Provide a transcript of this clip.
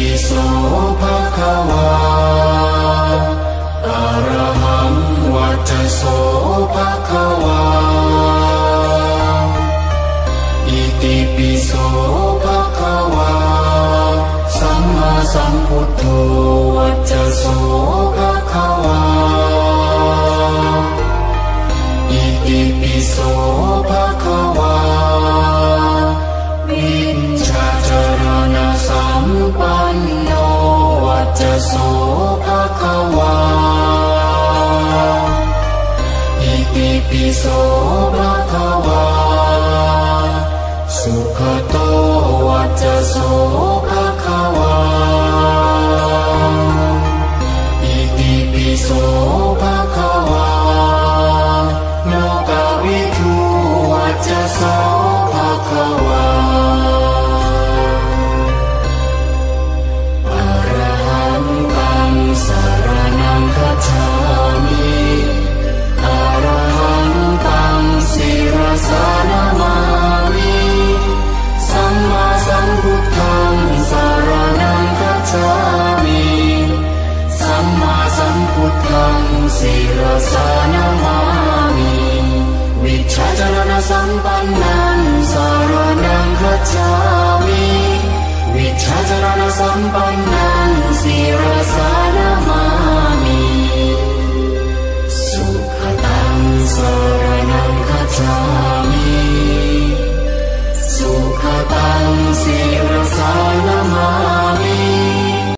ปิโสภะคะวาอรหังวัจโสภะคะวาอิติปิโสภะคะวาสัมมาสัมพุท Sopakawa Iti Piso मि विच्छनसम्पन्नं सम्यं गच्छामि